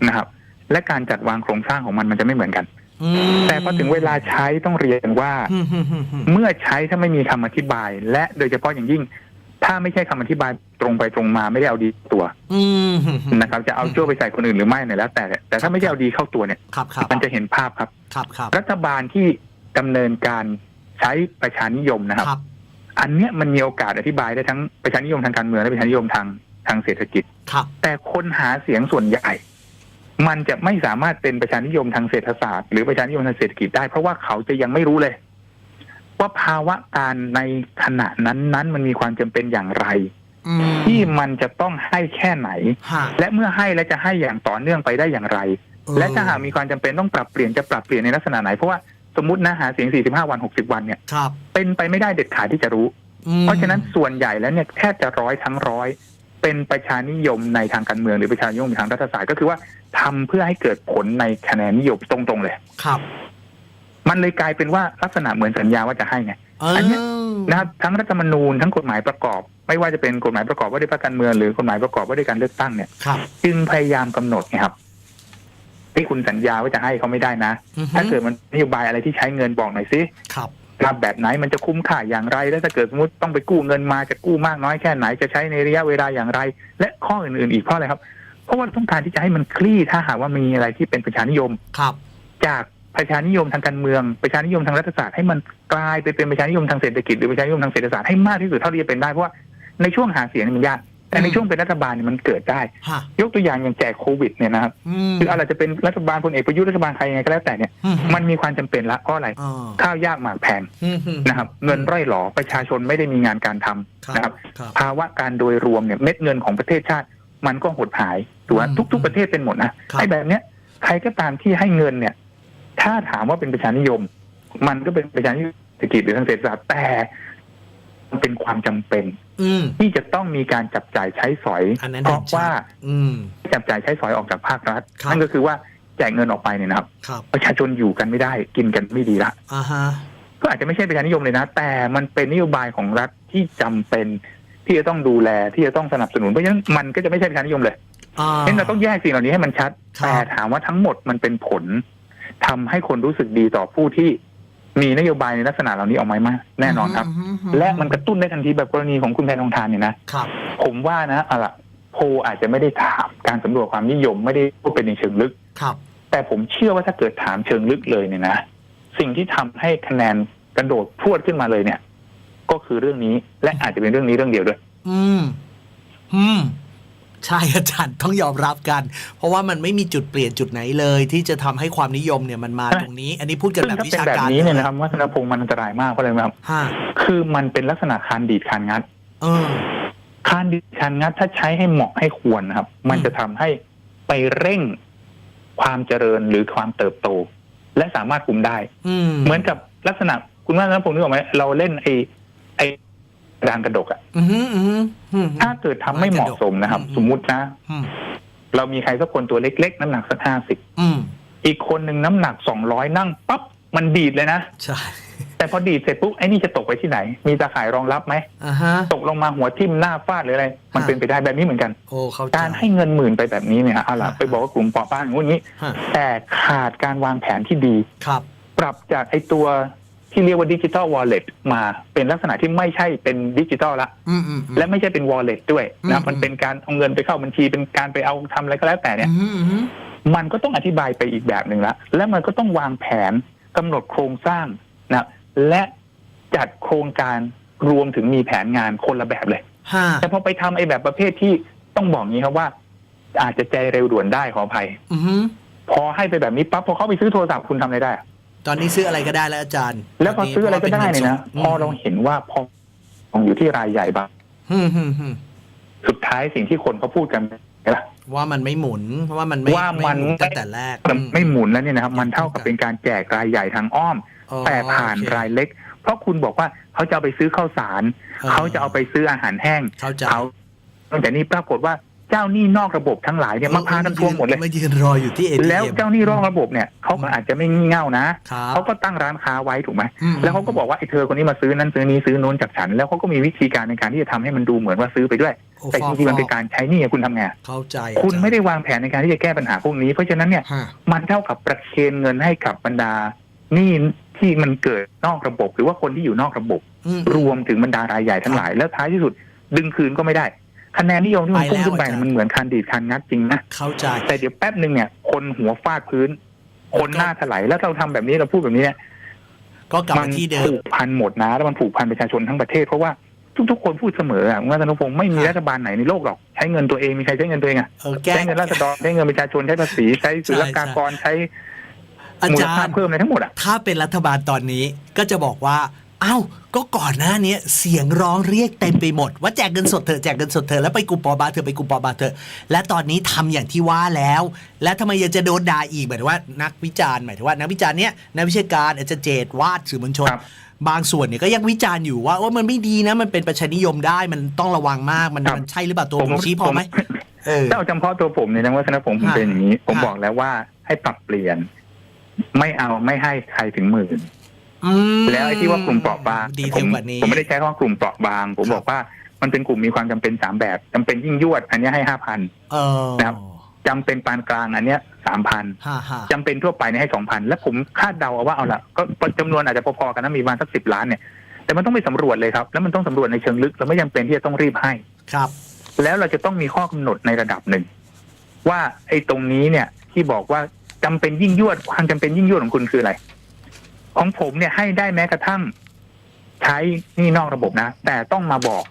Speaker 3: นะครับ และการจัดวางโครงสร้างของมันมันจะไม่เหมือนกัน
Speaker 2: อืม
Speaker 3: แต่พอถึงเวลาใช้ต้องเรียนว่า
Speaker 2: อืมอืมอืมอืม
Speaker 3: เมื่อใช้ถ้าไม่มีคำอธิบาย และโดยเฉพาะอย่างยิ่ง ถ้าไม่ใช่คำอธิบายตรงไปตรงมาไม่ได้เอาดีตัว
Speaker 2: อืมอืมอืม
Speaker 3: นะครับ จะเอาจ้วไปใส่คนอื่นหรือไม่เนี่ยแล้ว แต่แต่ถ้าไม่ได้เอาดีเข้าตัวเนี่ย
Speaker 2: ครับครับ
Speaker 3: มันจะเห็นภาพครับ
Speaker 2: ครับครับ
Speaker 3: รัฐบาลที่ดำเนินการใช้ประชานิยมนะครับ
Speaker 2: ครับ
Speaker 3: อันเนี้ยมันมีโอกาสอธิบายได้ทั้งประชานิยมทางการเมืองและประชานิยมทางทางเศรษฐกิจ
Speaker 2: ครับ
Speaker 3: แต่คนหาเสียงส่วนใหญ่ มันจะไม่สามารถเป็นประชานิยมทางเศรษฐศาสตร์หรือประชานิยมทางเศรษฐกิจได้ เพราะว่าเขาจะยังไม่รู้เลย ว่าภาวะการในขณะนั้นนั้นมันมีความจำเป็นอย่างไร
Speaker 2: อืม
Speaker 3: ที่มันจะต้องให้แค่ไหน
Speaker 2: ฮะ
Speaker 3: และเมื่อให้แล้วจะให้อย่างต่อเนื่องไปได้อย่างไร
Speaker 2: เออ
Speaker 3: และถ้าหากมีความจำเป็นต้องปรับเปลี่ยนจะปรับเปลี่ยนในลักษณะไหนเพราะว่าสมมตินะหาเสียง 45 วัน 60 วันเนี่ย
Speaker 2: ครับ
Speaker 3: เป็นไปไม่ได้เด็ดขาดที่จะรู้
Speaker 2: อืม
Speaker 3: เพราะฉะนั้นส่วนใหญ่แล้วเนี่ยแทบจะร้อยทั้งร้อยเป็นประชานิยมในทางการเมืองหรือประชานิยมในทางรัฐศาสตร์ก็คือว่า ทำเพื่อให้เกิดผลในคะแนนนิยมตรงๆเลย
Speaker 2: ครับ
Speaker 3: มันเลยกลายเป็นว่าลักษณะเหมือนสัญญาว่าจะให้ไง
Speaker 2: เออ
Speaker 3: อันเนี้ยนะครับทั้งรัฐธรรมนูญทั้งกฎหมายประกอบ ไม่ว่าจะเป็นกฎหมายประกอบว่าด้วยพรรคการเมืองหรือกฎหมายประกอบว่าด้วยการเลือกตั้งเนี่ย
Speaker 2: ครับ
Speaker 3: จึงพยายามกำหนดไงครับที่คุณสัญญาว่าจะให้เขาไม่ได้นะ
Speaker 2: อือฮึ
Speaker 3: ถ้าเกิดมันนโยบายอะไรที่ใช้เงินบอกหน่อยสิ
Speaker 2: ครับ
Speaker 3: ว่าแบบไหนมันจะคุ้มค่าอย่างไร แล้วถ้าเกิดสมมติต้องไปกู้เงินมาจะกู้มากน้อยแค่ไหนจะใช้ในระยะเวลาอย่างไร และข้ออื่นๆ อีกเพราะอะไรครับ เพราะว่าต้องการที่จะให้มันคลี่ถ้าหากว่ามีอะไรที่เป็นประชานิยม
Speaker 2: ครับ
Speaker 3: จากประชานิยมทางการเมืองประชานิยมทางรัฐศาสตร์ให้มันกลายไปเป็นประชานิยมทางเศรษฐกิจหรือประชานิยมทางเศรษฐศาสตร์ให้มากที่สุดเท่าที่จะเป็นได้เพราะว่าในช่วงหาเสียงนี่มันยากแต่ใน
Speaker 2: อืม
Speaker 3: ช่วงเป็นรัฐบาลเนี่ยมันเกิดได้
Speaker 2: ฮะ
Speaker 3: ยกตัวอย่างอย่างแจกโควิดเนี่ยนะครับ
Speaker 2: อืม
Speaker 3: คืออะไรจะเป็นรัฐบาลพลเอกประยุทธ์รัฐบาลใครยังไงก็แล้วแต่เนี่ย
Speaker 2: อื
Speaker 3: มันมีความจำเป็นละเพราะอะไร
Speaker 2: อ๋อ
Speaker 3: ข้าวยากหมากแพง
Speaker 2: อืมอืม
Speaker 3: นะครับเงินร่อยหลอประชาชนไม่ได้มีงานการทำนะครับ
Speaker 2: ครับ
Speaker 3: ภาวะการโดยรวมเนี่ยเม็ดเงินของประเทศชาติมันก็หดหาย ถูกไหม
Speaker 2: อืม
Speaker 3: ทุก ๆ ประเทศเป็นหมดนะครับไอ้แบบเนี้ยใครก็ตามที่ให้เงินเนี่ย ถ้าถามว่าเป็นประชานิยม มันก็เป็นประชานิยมเศรษฐกิจหรือทางเศรษฐศาสตร์แต่มันเป็นความจำเป็น
Speaker 2: อืม
Speaker 3: ที่จะต้องมีการจับจ่ายใช้สอย
Speaker 2: อันนั้น
Speaker 3: เพราะ
Speaker 2: เห็นชัด
Speaker 3: ว่า
Speaker 2: อืม
Speaker 3: จับจ่ายใช้สอยออกจากภาครัฐ
Speaker 2: ครับ
Speaker 3: นั่นก็คือว่าแจกเงินออกไปเนี่ยนะครับ
Speaker 2: ครับ
Speaker 3: ประชาชนอยู่กันไม่ได้กินกันไม่ดีละ
Speaker 2: อ่าฮะ
Speaker 3: ก็อาจจะไม่ใช่ประชานิยมเลยนะ แต่มันเป็นนโยบายของรัฐที่จำเป็น ที่จะต้องดูแลที่จะต้องสนับสนุนเพราะฉะนั้นมันก็จะไม่ใช่ประชานิยมเลย
Speaker 2: อ่า
Speaker 3: ฉะนั้นเราต้องแยกสิ่งเหล่านี้ให้มันชัด
Speaker 2: ครับ
Speaker 3: แต่ถามว่าทั้งหมดมันเป็นผลทำให้คนรู้สึกดีต่อผู้ที่มีนโยบายในลักษณะเหล่านี้ออกมาไหมแน่นอนครับและมันกระตุ้นได้ทันทีแบบกรณีของคุณแพทองทานเนี่ยนะ
Speaker 2: ครับ
Speaker 3: ผมว่านะเอาล่ะโพลอาจจะไม่ได้ถามการสำรวจความนิยมไม่ได้พูดเป็นในเชิงลึก
Speaker 2: ครับ
Speaker 3: แต่ผมเชื่อว่าถ้าเกิดถามเชิงลึกเลยเนี่ยนะ สิ่งที่ทำให้คะแนนกระโดดพรวดขึ้นมาเลยเนี่ย ก็คือเรื่องนี้และอาจจะเป็นเรื่องนี้เรื่องเดียวด้วย
Speaker 2: อืม อืม ใช่อาจารย์ต้องยอมรับกัน เพราะว่ามันไม่มีจุดเปลี่ยนจุดไหนเลย ที่จะทำให้ความนิยมเนี่ยมันมา
Speaker 3: ใช่
Speaker 2: ตรงนี้ อันนี้พูดกัน
Speaker 3: ซึ่ง
Speaker 2: แบบ
Speaker 3: ถ้า
Speaker 2: วิ
Speaker 3: เป็น
Speaker 2: ชา
Speaker 3: แบบ
Speaker 2: การ
Speaker 3: นี้เนี่ยนะครับวัฒนพงศ์มันอันตรายมากเพราะอะไรรู้ไหมครับ
Speaker 2: ฮะ
Speaker 3: คือมันเป็นลักษณะคานดีดคานงัด
Speaker 2: เออ
Speaker 3: คานดีดคานงัดถ้าใช้ให้เหมาะให้ควรนะครับ มันจะทำให้ไปเร่งความเจริญหรือความเติบโต และสามารถคุมได้
Speaker 2: อืม
Speaker 3: เหมือนกับลักษณะคุณว่าแล้วผมนึกออกไหมเราเล่นไอ้ไอ้กระ ดานกระดกอะ
Speaker 2: อืมอืมอืม
Speaker 3: ถ้าเกิดทำไม่เหมาะสมนะครับ
Speaker 2: อืม
Speaker 3: สมมุตินะ
Speaker 2: อืม
Speaker 3: เรามีใครสักคนตัวเล็ก ๆ น้ำหนักสักห้าสิบ
Speaker 2: อืม
Speaker 3: อีกคนหนึ่งน้ำหนักสองร้อยนั่งปั๊บมันดีดเลยนะ
Speaker 2: ใช่
Speaker 3: แต่พอดีดเสร็จปุ๊บไอ้นี่จะตกไปที่ไหน มีตาข่ายรองรับไหม
Speaker 2: อ่าฮะ
Speaker 3: ตกลงมาหัวทิ่มหน้าฟาดหรืออะไร มัน
Speaker 2: ฮะ
Speaker 3: เป็นไปได้แบบนี้เหมือนกัน
Speaker 2: โอ้เขาใจ
Speaker 3: การให้เงินหมื่นไปแบบนี้เนี่ยเอาล่ะ
Speaker 2: ฮะ
Speaker 3: ไปบอกว่ากลุ่มเปราะบางอย่างนี้
Speaker 2: ฮะ
Speaker 3: แต่ขาดการวางแผนที่ดี
Speaker 2: ครับ
Speaker 3: ปรับจากไอ้ตัว ที่เรียกว่าดิจิ t a ลวอลเล็ตมาเป็นลักษณะที่ไม่ใช่เป็นดิจิ t a ลละ
Speaker 2: อืมอืมอืม
Speaker 3: และไม่ใช่เป็นวอลเล็ตด้วย
Speaker 2: อื
Speaker 3: นะ
Speaker 2: ม
Speaker 3: มันเป็นการเอาเงินไปเข้าบัญชีเป็นการไปเอาทำอะไรก็แล้วแต่เนี่ย
Speaker 2: อืมอืม
Speaker 3: มันก็ต้องอธิบายไปอีกแบบหนึ่งละ และมันก็ต้องวางแผนกำหนดโครงสร้างนะและจัดโครงการรวมถึงมีแผนงานคนละแบบเลย
Speaker 2: ห้า
Speaker 3: แต่พอไปทำไอ้แบบประเภทที่ต้องบอกงี้ครับว่า อาจจะใจเร็วด่วนได้ขออภัย
Speaker 2: อือฮึ
Speaker 3: พอให้ไปแบบนี้ปั๊บพอเขาไปซื้อโทรศัพท์คุณทำอะไรได้อะ
Speaker 2: ตอนนี้ซื้ออะไรก็ได้แล้วอาจารย์
Speaker 3: แล้วพอซื้ออะไรก็ได้เนี่ยนะพอเราเห็นว่าพอของอยู่ที่รายใหญ่บ้าง
Speaker 2: ฮึมฮึมฮึม
Speaker 3: สุดท้ายสิ่งที่คนเขาพูดกันล่ะ
Speaker 2: ว่ามันไม่หมุนว่ามันไม่
Speaker 3: ว่ามัน
Speaker 2: ไหตั้งแต่แรก
Speaker 3: มันไม่หมุนแล้วเนี่ยนะครับ มันเท่ากับเป็นการแจกรายใหญ่ทางอ้อม
Speaker 2: อ๋อ
Speaker 3: แต่ผ่าน
Speaker 2: โอเค
Speaker 3: รายเล็ก เพราะคุณบอกว่าเขาจะเอาไปซื้อข้าวสาร เขาจะเอาไปซื้ออาหารแห้ง
Speaker 2: เข้าใจ
Speaker 3: เขาแต่นี่ปรากฏว่า เจ้าหนี้นอกระบบทั้งหลายเนี่ยมาพากันทวงหมดเลย
Speaker 2: มายืนรออยู่ที่ ATM
Speaker 3: แล้วเจ้าหนี้นอกระบบเนี่ยเขาก็อาจจะไม่งี่เง่านะ
Speaker 2: ครับ
Speaker 3: เขาก็ตั้งร้านค้าไว้ถูกไหม
Speaker 2: อืม
Speaker 3: แล้วเขาก็บอกว่าไอ้เธอคนนี้มาซื้อนั้นซื้อนี้ซื้อโน้นจากฉัน แล้วเขาก็มีวิธีการในการที่จะทำให้มันดูเหมือนว่าซื้อไปด้วย
Speaker 2: โอ้
Speaker 3: แต่จริงๆมันเป็นการใช้หนี้อะคุณทำไง
Speaker 2: เข้าใจ
Speaker 3: คุณไม่ได้วางแผนในการที่จะแก้ปัญหาพวกนี้ เพราะฉะนั้นเนี่ย
Speaker 2: ฮะ
Speaker 3: มันเท่ากับประเคนเงินให้กับบรรดาหนี้ที่มันเกิดนอกระบบ หรือว่าคนที่อยู่นอกระบบ
Speaker 2: อืม
Speaker 3: รวมถึงบรรดารายใหญ่ทั้งหลายแล้วท้ายที่สุดดึงคืนก็ไม่ได้ คะแนนนิยมที่มัน
Speaker 2: ไป
Speaker 3: พุ่ง
Speaker 2: แล้ว
Speaker 3: ขึ้นไป
Speaker 2: อาจารย์
Speaker 3: มันเหมือนคันดีดคันงัดจริงนะ
Speaker 2: เข้าใจ
Speaker 3: แต่เดี๋ยวแป๊บหนึ่งเนี่ยคนหัวฟาดพื้น คนหน้าถลายแล้วเราทำแบบนี้เราพูดแบบนี้เนี่ย
Speaker 2: ก็กลับ
Speaker 3: มั
Speaker 2: มาที่เดิ
Speaker 3: ผู
Speaker 2: ม
Speaker 3: กพันหมดนะแล้วมันผูกพันประชาชนทั้งประเทศเพราะว่าทุกๆคนพูดเสมออะว่าธนพงศ์ไม่มี
Speaker 2: ครับ
Speaker 3: รัฐบาลไหนในโลกหรอกใช้เงินตัวเองมีใครใช้เงินตัวเองอะ
Speaker 2: เออแก้
Speaker 3: ใช้เงินราษฎรใช้เงินประชาชนใช้ภาษีใช้ศุลกากรใช้
Speaker 2: อา
Speaker 3: มูล
Speaker 2: จาร
Speaker 3: ค่า
Speaker 2: ย์
Speaker 3: เพิ่มอะไรทั้งหมดอะ
Speaker 2: ถ้าเป็นรัฐบาลตอนนี้ก็จะบอกว่าเอ้าก็ก่อนหน้านี้เสียงร้องเรียกเต็มไปหมด ว่าแจกเงินสดเถอะแจกเงินสดเถอะแล้วไปกลุ่มปอบาเถอะไปกลุ่มปอบาเถอะและตอนนี้ทำอย่างที่ว่าแล้ว และทำไมยังจะโดนด่าอีกหมายถึงว่านักวิจารณ์หมายถึงว่านักวิจารณ์เนี้ยนักวิชาการอาจารย์เจตวาดสื่อมวลชน
Speaker 3: ครับ
Speaker 2: บางส่วนเนี่ยก็ยังวิจารณ์อยู่ว่าโอ้มันไม่ดีนะมันเป็นประชานิยมได้มันต้องระวังมากมัน
Speaker 3: ครับ
Speaker 2: มันใช่หรือเปล่าตัวผมชี้พอไหมเออ
Speaker 3: ถ้าเอาจำเพาะตัวผมเนี่ยนะว่าธนพงศ์ผม
Speaker 2: ฮะ
Speaker 3: เป็นอย่างนี้ ผม
Speaker 2: ฮะ
Speaker 3: บอกแล้วว่าให้ปรับเปลี่ยน ไม่เอาไม่ให้ใครถึงหมื่น
Speaker 2: อืม
Speaker 3: แล้วไอ้ที่ว่ากลุ่มเปราะบาง
Speaker 2: ดีเท
Speaker 3: ผม
Speaker 2: ลกว่านี้
Speaker 3: ผมไม่ได้ใช้คำว่ากลุ่มเปราะบาง ผม
Speaker 2: ครับ
Speaker 3: บอกว่ามันเป็นกลุ่มมีความจำเป็นสามแบบจำเป็นยิ่งยวด อันเนี้ยให้ห้าพัน
Speaker 2: เออ
Speaker 3: นะครับ จำเป็นปานกลางอันเนี้ยสามพัน
Speaker 2: ฮ่าฮ่า
Speaker 3: จำเป็นทั่วไปเนี่ยให้สองพันและผมคาดเดาเอาว่าเอาละก็จำนวนอาจจะพอๆกันนะมีประมาณสักสิบล้านเนี่ยแต่มันต้องไปสำรวจเลยครับแล้วมันต้องสำรวจในเชิงลึกเราไม่จำเป็นที่จะต้องรีบให้
Speaker 2: ครับ
Speaker 3: แล้วเราจะต้องมีข้อกำหนดในระดับหนึ่ง ว่าไอ้ตรงนี้เนี่ยที่บอกว่าจำเป็นยิ่งยวดความจำเป็นยิ่งยวดของคุณคืออะไร ของผมเนี่ยให้ได้แม้กระทั่ง ใช้หนี่นอกระบบนะ แต่ต้องมาบอก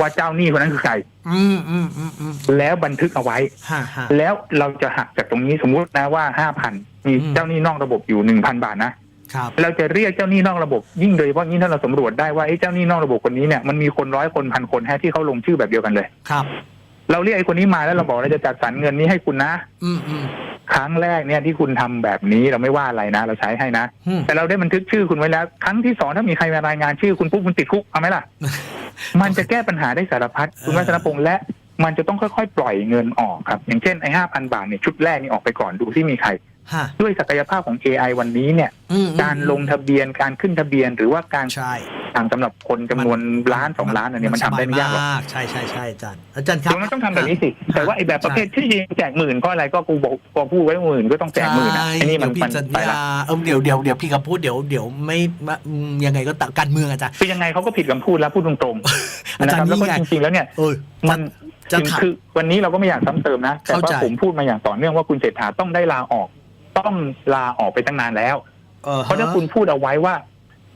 Speaker 3: ว่าเจ้าหนี้คนนั้นคือใคร
Speaker 2: อืมอืมอืมอืม
Speaker 3: แล้วบันทึกเอาไว้
Speaker 2: ฮ่าฮ่า
Speaker 3: แล้วเราจะหักจากตรงนี้สมมุตินะว่าห้าพันมี
Speaker 2: อืม
Speaker 3: เจ้าหนี้นอกระบบอยู่หนึ่งพันบาทนะครับเราจะเรียกเจ้าหนี้นอกระบบ ยิ่งโดยเฉพาะยิ่งถ้าเราสำรวจได้ว่าไอ้เจ้าหนี้นอกระบบคนนี้เนี่ยมันมีคนร้อยคนพันคนแฮะที่เขาลงชื่อแบบเดียวกันเลย
Speaker 2: ครับ
Speaker 3: เราเรียกไอ้คนนี้มาแล้วเราบอกเราจะจัดสรรเงินนี้ให้คุณนะ
Speaker 2: อืมอืม
Speaker 3: ครั้งแรกเนี่ยที่คุณทำแบบนี้เราไม่ว่าอะไรนะ เราใช้ให้นะ
Speaker 2: อืม
Speaker 3: แต่เราได้บันทึกชื่อคุณไว้แล้ว ครั้งที่สองถ้ามีใครมารายงานชื่อคุณปุ๊บคุณติดคุกเอาไหมล่ะ มันจะแก้ปัญหาได้สารพัดคุณวัฒนพงษ์และมันจะต้องค่อยๆ ปล่อยเงินออกครับ อย่างเช่นไอ้ห้าพันบาทเนี่ยชุดแรกนี่ออกไปก่อนดูที่มีใคร
Speaker 2: ฮะ
Speaker 3: ด้วยศักยภาพของ AI วันนี้เนี่ย
Speaker 2: อืมอืม
Speaker 3: การลงทะเบียนการขึ้นทะเบียนหรือว่าการ
Speaker 2: ใช่
Speaker 3: สั่งสำหรับคนจำนวนล้านสองล้านอันเนี้ยมันทำได้ไม่ยากหรอก
Speaker 2: สบใช่ใช่ใช่อาจารย์อาจารย์ครั
Speaker 3: ต
Speaker 2: บ
Speaker 3: รงนั้นต้องทำแบบนี้สิแต่ว่าไอ้แบบประเภทที่จริงแจกหมื่นก็อะไรก็กูบอกพอพูดไว้หมื่นก็ต้องแจกหมื่นอะ
Speaker 2: ใช่
Speaker 3: ไอ้นี่มัน
Speaker 2: เดี๋ยวพี่
Speaker 3: มัน
Speaker 2: สัญ
Speaker 3: ไปละ
Speaker 2: ญาเออเดี๋ยวเดี๋ยวเดี๋ยวพี่กับพูดเดี๋ยวเดี๋ยวไม่ไม่อืมยังไงก็ตามการเมืองอาจารย์
Speaker 3: คือยังไงเขาก็ผิดคำพูดแล้วพูดตรงๆ
Speaker 2: อา
Speaker 3: นะ
Speaker 2: จาร
Speaker 3: ครับ
Speaker 2: ย์
Speaker 3: แล้ว
Speaker 2: นี่
Speaker 3: ก็
Speaker 2: ไง
Speaker 3: จริงๆแล้วเนี่ย
Speaker 2: เออ
Speaker 3: มัน
Speaker 2: จะ
Speaker 3: ถึง
Speaker 2: ถาม
Speaker 3: คือวันนี้เราก็ไม่อยากซ้ำเติมนะ แต่
Speaker 2: เข้า
Speaker 3: ว่า
Speaker 2: ใจ
Speaker 3: ผมพูดมาอย่างต่อเนื่องว่าคุณเศรษฐาต้องได้ลาออก ต้องลาออกไปตั้งนานแล้ว
Speaker 2: ออ
Speaker 3: เพราะถ้าคุณพูดเอาไว้ว่า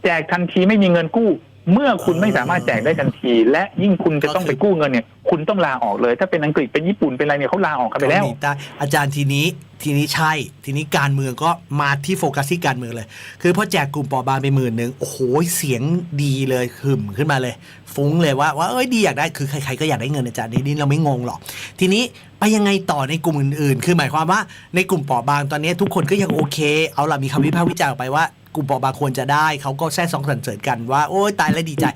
Speaker 3: แจกทันทีไม่มีเงินกู้ เมื่อคุณไม่สามารถแจกได้ทันที และยิ่งคุณจะต้องไปกู้เงินเนี่ย คุณต้องลาออกเลย ถ้าเป็นอังกฤษเป็นญี่ปุ่นเป็นอะไรเนี่ยเขาลาออกกันไปแล้ว
Speaker 2: ใต้อาจารย์ทีนี้ทีนี้ใช่ ทีนี้การเมืองก็มาที่โฟกัสที่การเมืองเลย คือพอแจกกลุ่มปอบางไปหมื่นหนึ่งโอ้โหเสียงดีเลยหึมขึ้นมาเลย ฟุ้งเลยว่าว่าเอ้ยดีอยากได้คือใครๆก็อยากได้เงินอาจารย์นี่เราไม่งงหรอก ทีนี้ไปยังไงต่อในกลุ่มอื่นๆ คือหมายความว่าในกลุ่มปราะบางตอนนี้ทุกคนก็ยังโอเค เอาล่ะมีคำวิพากษ์วิจารณ์ออกไปว่า กลุ่มเปราะบางควรจะได้เขาก็แซ่สองสรรเสริญกันว่าโอ้ยตายแล้วดีใจ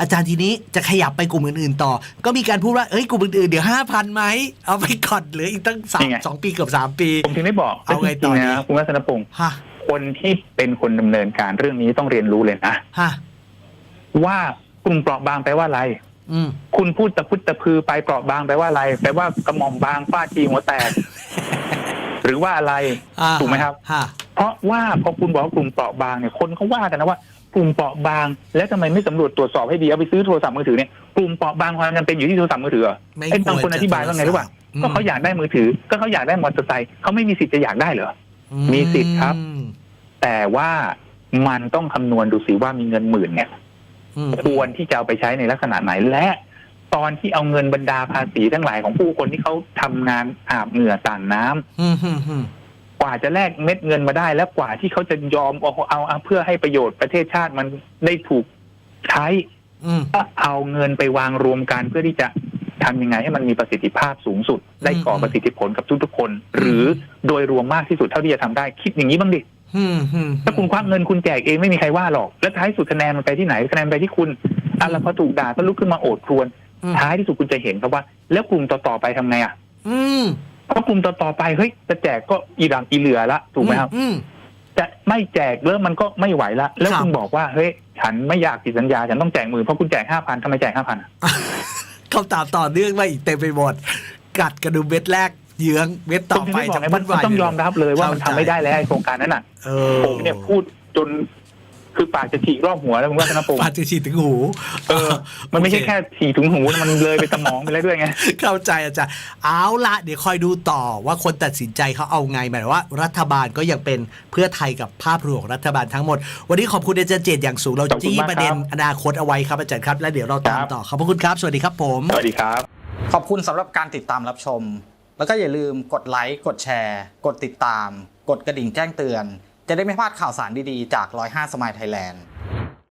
Speaker 2: อาจารย์ทีนี้จะขยับไปกลุ่มอื่นๆต่อ ก็มีการพูดว่าเอ้ยกลุ่มอื่นๆเดี๋ยวห้าพันไหมเอาไปก่อนเหลืออีกตั้งสาม
Speaker 3: นี่ไง
Speaker 2: สองปีเกือบสามปี
Speaker 3: ผมถึงได้บอก
Speaker 2: เอาไง
Speaker 3: จริงๆ
Speaker 2: ต่อดี
Speaker 3: นะคุณวัฒนพงศ์
Speaker 2: ฮะ
Speaker 3: คนที่เป็นคนดำเนินการเรื่องนี้ต้องเรียนรู้เลยนะ
Speaker 2: ฮะ
Speaker 3: ว่ากลุ่มเปราะบางแปลว่าอะไร
Speaker 2: อืม
Speaker 3: คุณพูดตะพุดตะพือไปเปราะบางแปลว่าอะไรแปลว่ากระหม่อมบางฟาดทีหัวแตก หรือว่าอะไร
Speaker 2: อ่า
Speaker 3: ถูกไหมครับ
Speaker 2: ฮะ
Speaker 3: เพราะว่าพอคุณบอกว่ากลุ่มเปราะบางเนี่ยคนเขาว่ากันนะว่ากลุ่มเปราะบาง แล้วทำไมไม่สำรวจตรวจสอบให้ดีเอาไปซื้อโทรศัพท์มือถือเนี่ยกลุ่มเปราะบางความจำเป็นอยู่ที่โทรศัพท์มือถือเหรอ
Speaker 2: ไม่
Speaker 3: ไอ้บาง
Speaker 2: วร
Speaker 3: คนอธิบายว่าไงรู้ป่ะ
Speaker 2: อืม
Speaker 3: ก็เขาอยากได้มือถือ ก็เขาอยากได้มอเตอร์ไซค์เขาไม่มีสิทธิ์จะอยากได้เหรอ มีสิทธิ์ครับ
Speaker 2: อืม
Speaker 3: แต่ว่ามันต้องคำนวณดูสิว่ามีเงินหมื่นเนี่ย
Speaker 2: อืม
Speaker 3: ควรที่จะเอาไปใช้ในลักษณะไหนและ ตอนที่เอาเงินบรรดาภาษีทั้งหลายของผู้คนที่เขาทำงานอาบเหงื่อต่างน้ำ
Speaker 2: อืมอืมอืม
Speaker 3: กว่าจะแลกเม็ดเงินมาได้ และกว่าที่เขาจะยอมเอาเอาเอาเพื่อให้ประโยชน์ประเทศชาติมันได้ถูกใช้
Speaker 2: อืม
Speaker 3: ก็เอาเงินไปวางรวมกันเพื่อที่จะทำยังไงให้มันมีประสิทธิภาพสูงสุด ได้ก่อประสิทธิผลกับทุกๆคน หรือโดยรวมมากที่สุดเท่าที่จะทำได้คิดอย่างนี้บ้างดิ
Speaker 2: อืมอืม
Speaker 3: ถ้าคุณควักเงินคุณแจกเองไม่มีใครว่าหรอก แล้วท้ายสุดคะแนนมันไปที่ไหนคะแนนไปที่คุณอะแล้วพอถูกด่าก็ลุกขึ้นมาโอดครวญ
Speaker 2: อืม
Speaker 3: ท้ายที่สุดคุณจะเห็นครับว่า แล้วกลุ่มต่อๆไปทำไงอะ
Speaker 2: อืม
Speaker 3: เพราะกลุ่มต่อๆไปเฮ้ยจะแจกก็อีหลังอีเหลือละถูกไหมครับ
Speaker 2: อืม
Speaker 3: จะไม่แจกแล้วมันก็ไม่ไหวละแล้ว
Speaker 2: ครับ
Speaker 3: คุณบอกว่าเฮ้ยฉันไม่อยากติดสัญญาฉันต้องแจกหมื่นเพราะคุณแจกห้าพันทำไมแจกห้าพัน
Speaker 2: คำถามต่อเนื่องมาอีกเต็มไปหมดกัดกระดุมเม็ดแรกเยื้องเม็ดต่อไป
Speaker 3: ผมถึ
Speaker 2: จะ
Speaker 3: งได้บอกไง
Speaker 2: วุ่นวาย
Speaker 3: มันต้องยอมรับเลยว่ามันทำไม่ได้แล้วไอ้โครงการนั้นน่ะ
Speaker 2: เออ
Speaker 3: ผมเนี่ยพูดจน คือปากจะฉีกรอบหัวแล้วมึงว่าธนพงศ์
Speaker 2: ปาดจะฉีดถึงหู
Speaker 3: เออ มันไม่ใช่
Speaker 2: โอเแค่
Speaker 3: ฉีกถึงหูมันเลยไปสมองไปแล้วด้วยไง
Speaker 2: เข้าใจอาจารย์เอาละเดี๋ยวคอยดูต่อว่าคนตัดสินใจเขาเอาไงหมายถึงว่า รัฐบาลก็ยังเป็นเพื่อไทยกับภาพรวมของรัฐบาลทั้งหมด วันนี้ขอบคุณอาจารย์เจตอย่างสูงเรา
Speaker 3: ขอบคุณ
Speaker 2: จี้
Speaker 3: มาก
Speaker 2: ประเด็น
Speaker 3: ครับ
Speaker 2: อนาคตเอาไว้ครับอาจารย์ครับ และเดี๋ยวเราตาม
Speaker 3: ครับ
Speaker 2: ต่อขอบพระคุณครับ สวัสดีครับผม
Speaker 3: สวัสดีครับ
Speaker 4: ขอบคุณสำหรับการติดตามรับชม แล้วก็อย่าลืมกดไลค์กดแชร์ กดติดตาม กดกระดิ่งแจ้งเตือน จะได้ไม่พลาดข่าวสารดีๆ จาก 105สม